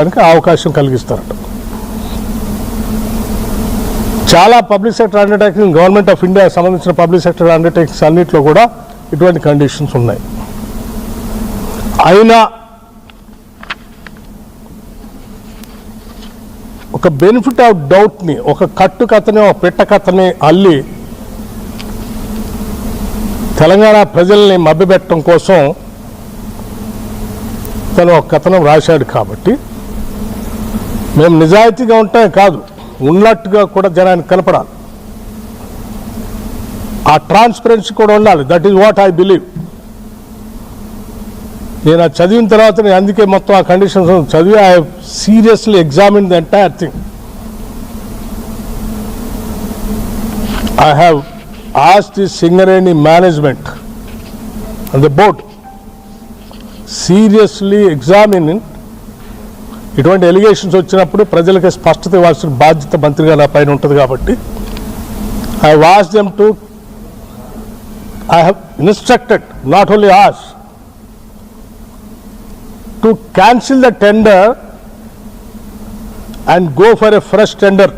దానికి అవకాశం కలిగిస్తారట. చాలా public sector undertaking government of India సంబంధించిన పబ్లిక్ సెక్టర్ అండర్టేకింగ్స్ అన్నింటిలో కూడా ఇటువంటి కండిషన్స్ ఉన్నాయి. అయినా ఒక బెనిఫిట్ ఆఫ్ డౌట్ని ఒక కట్టు కథని ఒక పెట్ట కథని అల్లి తెలంగాణ ప్రజల్ని మభ్యపెట్టడం కోసం తను ఒక కథనం రాశాడు కాబట్టి మేము నిజాయితీగా ఉంటాం కాదు ఉన్నట్టుగా కూడా జనానికి కనపడాలి. ఆ ట్రాన్స్పరెన్సీ కూడా ఉండాలి. That is what I believe నేను అది చదివిన తర్వాత నేను అందుకే మొత్తం ఆ కండిషన్స్ చదివి I seriously examine the entire thing I have as the Singareni management and the board seriously examine ఇటువంటి ఎలిగేషన్స్ వచ్చినప్పుడు ప్రజలకు స్పష్టత ఇవ్వాల్సిన బాధ్యత మంత్రిగా నా పైన ఉంటుంది కాబట్టి I was them to I have instructed not only as to cancel the tender and go for a fresh tender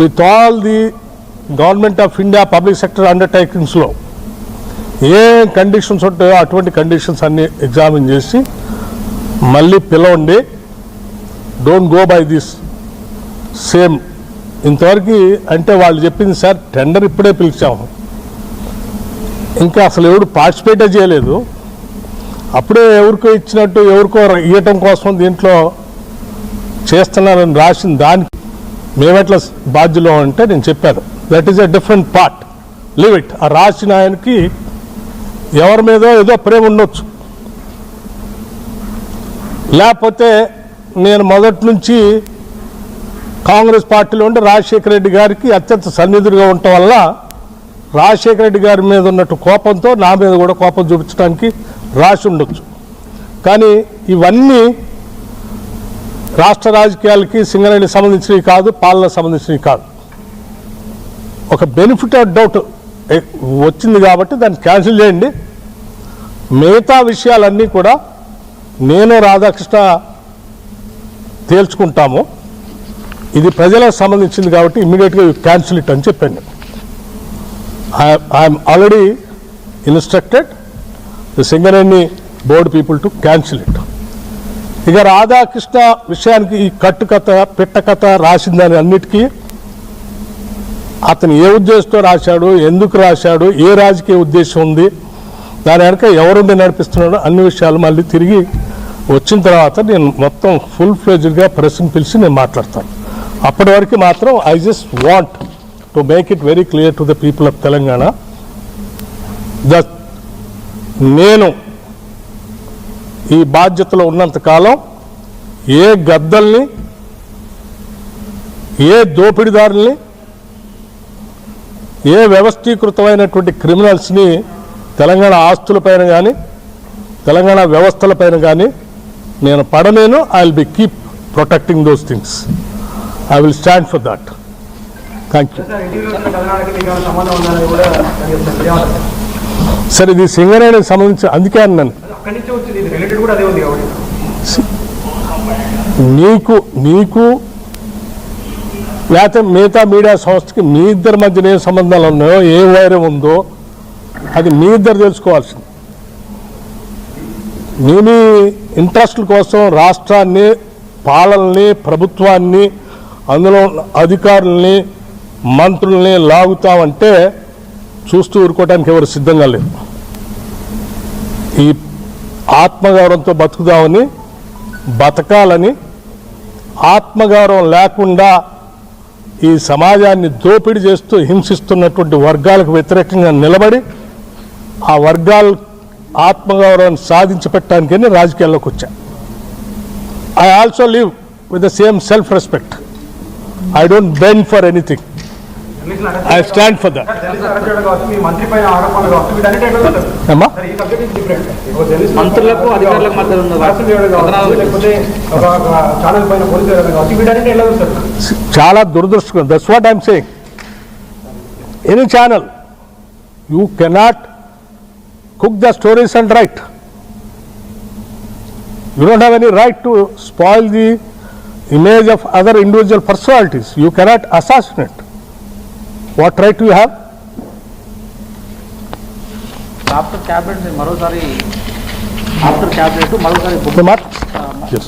with all the government of India public sector అండర్టేకింగ్స్లో ఏ కండిషన్స్ ఉంటాయో అటువంటి కండిషన్స్ అన్ని ఎగ్జామిన్ చేసి మళ్ళీ పిలవండి don't go by this same ఇంతవరకు అంటే వాళ్ళు చెప్పింది సార్ టెండర్ ఇప్పుడే పిలిచాము. ఇంకా అసలు ఎవడు పార్టిసిపేటే చేయలేదు. అప్పుడే ఎవరికో ఇచ్చినట్టు ఎవరికో ఇవ్వటం కోసం దీంట్లో చేస్తున్నారని రాసిన దానికి. మేమెట్లా బాధ్యులు అంటే నేను చెప్పాను. That is a different part leave it ఆ రాసిన ఆయనకి ఎవరి మీద ఏదో ప్రేమ ఉండొచ్చు. లేకపోతే నేను మొదటి నుంచి కాంగ్రెస్ పార్టీలో ఉండి రాజశేఖర రెడ్డి గారికి అత్యంత సన్నిధులుగా ఉండటం వల్ల రాజశేఖర రెడ్డి గారి మీద ఉన్నట్టు కోపంతో నా మీద కూడా కోపం చూపించడానికి రాసి ఉండొచ్చు. కానీ ఇవన్నీ రాష్ట్ర రాజకీయాలకి సింగరేణి సంబంధించినవి కాదు పాలన సంబంధించినవి కాదు. ఒక బెనిఫిట్ ఆఫ్ డౌట్ వచ్చింది కాబట్టి దాన్ని క్యాన్సిల్ చేయండి. మిగతా విషయాలన్నీ కూడా నేను రాధాకృష్ణ తేల్చుకుంటాము. ఇది ప్రజలకు సంబంధించింది కాబట్టి ఇమ్మీడియట్గా క్యాన్సిల్ ఇట్ అని చెప్పాను. I'm already instructed the Singareni board people to cancel it ఇక రాధాకృష్ణ విషయానికి ఈ కట్టు కథ పిట్ట కథ రాసిన దాని అన్నిటికీ అతను ఏ ఉద్దేశంతో రాశాడు ఎందుకు రాశాడు ఏ రాజకీయ ఉద్దేశం ఉంది దాని వెనక ఎవరుండి నడిపిస్తున్నాడో అన్ని విషయాలు మళ్ళీ తిరిగి వచ్చిన తర్వాత నేను మొత్తం ఫుల్ ఫ్లెజ్డ్గా ప్రెస్ని పిలిచి నేను మాట్లాడతాను. అప్పటి వరకు మాత్రం I just want to make it very clear to the people of Telangana the నేను ఈ బాధ్యతలో ఉన్నంత కాలం ఏ గద్దల్ని ఏ దోపిడిదారుల్ని ఏ వ్యవస్థీకృతమైనటువంటి క్రిమినల్స్ని తెలంగాణ ఆస్తులపైన కానీ తెలంగాణ వ్యవస్థలపైన కానీ నేను పడలేను I will be keep protecting those things I will stand for that thank you sir ఇది సింగరేణికి సంబంధించి అందుకే అన్నాను. నీకు నీకు లేకపోతే మిగతా మీడియా సంస్థకి మీ ఇద్దరి మధ్యన ఏ సంబంధాలు ఉన్నాయో ఏ వైరం ఉందో అది మీ ఇద్దరు తెలుసుకోవాల్సింది. మీ మీ ఇంట్రెస్ట్ల కోసం రాష్ట్రాన్ని పాలనని ప్రభుత్వాన్ని అందులో అధికారుల్ని మంత్రుల్ని లాగుతామంటే చూస్తూ ఊరుకోవడానికి ఎవరు సిద్ధంగా లేరు. ఈ ఆత్మగౌరవంతో బతుకుదామని బతకాలని ఆత్మగౌరవం లేకుండా ఈ సమాజాన్ని దోపిడీ చేస్తూ హింసిస్తున్నటువంటి వర్గాలకు వ్యతిరేకంగా నిలబడి ఆ వర్గాలు ఆత్మగౌరవాన్ని సాధించి పెట్టడానికని రాజకీయాల్లోకి వచ్చా. I also live with the same self respect I don't bend for anything I stand for that చాలా దురదృష్టకరం. That's what I'm saying any channel you cannot cook the stories and write You don't have any right to spoil the image of other individual personalities. You cannot assassinate. What right do you have? మరోసారి after cabinet మరోసారి The mat? Yes.